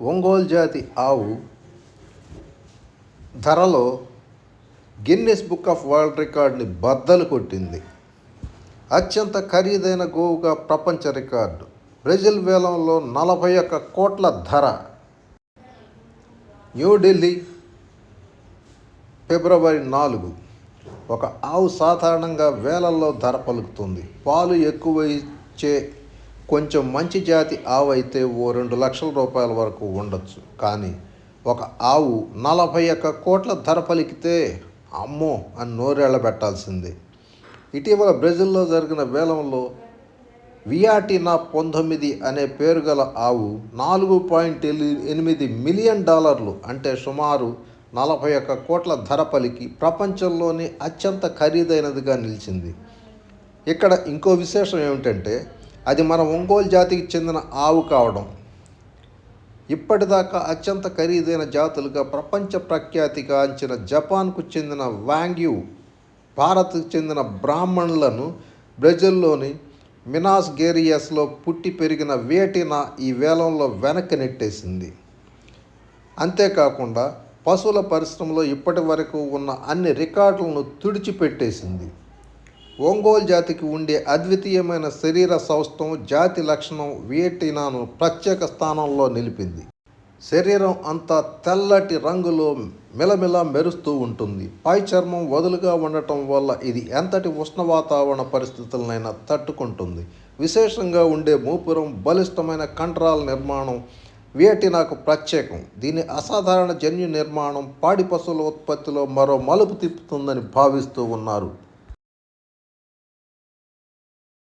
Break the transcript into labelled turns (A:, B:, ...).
A: ఒంగోలు జాతి ఆవు ధరలో గిన్నెస్ బుక్ ఆఫ్ వరల్డ్ రికార్డ్ని బద్దలు కొట్టింది. అత్యంత ఖరీదైన గోవుగా ప్రపంచ రికార్డు. బ్రెజిల్ వేలంలో నలభై ఒక్క కోట్ల ధర. న్యూఢిల్లీ ఫిబ్రవరి నాలుగు. ఒక ఆవు సాధారణంగా వేలల్లో ధర పలుకుతుంది. పాలు ఎక్కువ ఇచ్చే కొంచెం మంచి జాతి ఆవు అయితే ఓ రెండు లక్షల రూపాయల వరకు ఉండొచ్చు. కానీ ఒక ఆవు నలభై ఒక్క కోట్ల ధర పలికితే అమ్మో అని నోరేళ్ళ పెట్టాల్సిందే. ఇటీవల బ్రెజిల్లో జరిగిన వేలంలో వియాటినా పంతొమ్మిది అనే పేరు గల ఆవు నాలుగు పాయింట్ ఎనిమిది మిలియన్ డాలర్లు అంటే సుమారు నలభై ఒక్క కోట్ల ధర పలికి ప్రపంచంలోనే అత్యంత ఖరీదైనదిగా నిలిచింది. ఇక్కడ ఇంకో విశేషం ఏమిటంటే అది మన ఒంగోలు జాతికి చెందిన ఆవు కావడం. ఇప్పటిదాకా అత్యంత ఖరీదైన జాతులుగా ప్రపంచ ప్రఖ్యాతిగాంచిన జపాన్కు చెందిన వాంగ్యూ భారత్కు చెందిన బ్రాహ్మణులను బ్రెజిల్లోని మినాస్ గేరియస్లో పుట్టి పెరిగిన వేటినా ఈ వేలంలో వెనక్కి నెట్టేసింది. అంతేకాకుండా పశువుల పరిశ్రమలో ఇప్పటి వరకు ఉన్న అన్ని రికార్డులను తుడిచిపెట్టేసింది. ఒంగోలు జాతికి ఉండే అద్వితీయమైన శరీర సౌష్టం జాతి లక్షణం వియటినాను ప్రత్యేక స్థానంలో నిలిపింది. శరీరం అంతా తెల్లటి రంగులో మిలమిల మెరుస్తూ ఉంటుంది. పై చర్మం వదులుగా ఉండటం వల్ల ఇది ఎంతటి ఉష్ణ వాతావరణ పరిస్థితులనైనా తట్టుకుంటుంది. విశేషంగా ఉండే మూపురం బలిష్టమైన కండరాల నిర్మాణం వేటి నాకు ప్రత్యేకం. దీని అసాధారణ జన్యు నిర్మాణం పాడి పశువుల ఉత్పత్తిలో మరో మలుపు తిప్పుతుందని భావిస్తూ ఉన్నారు.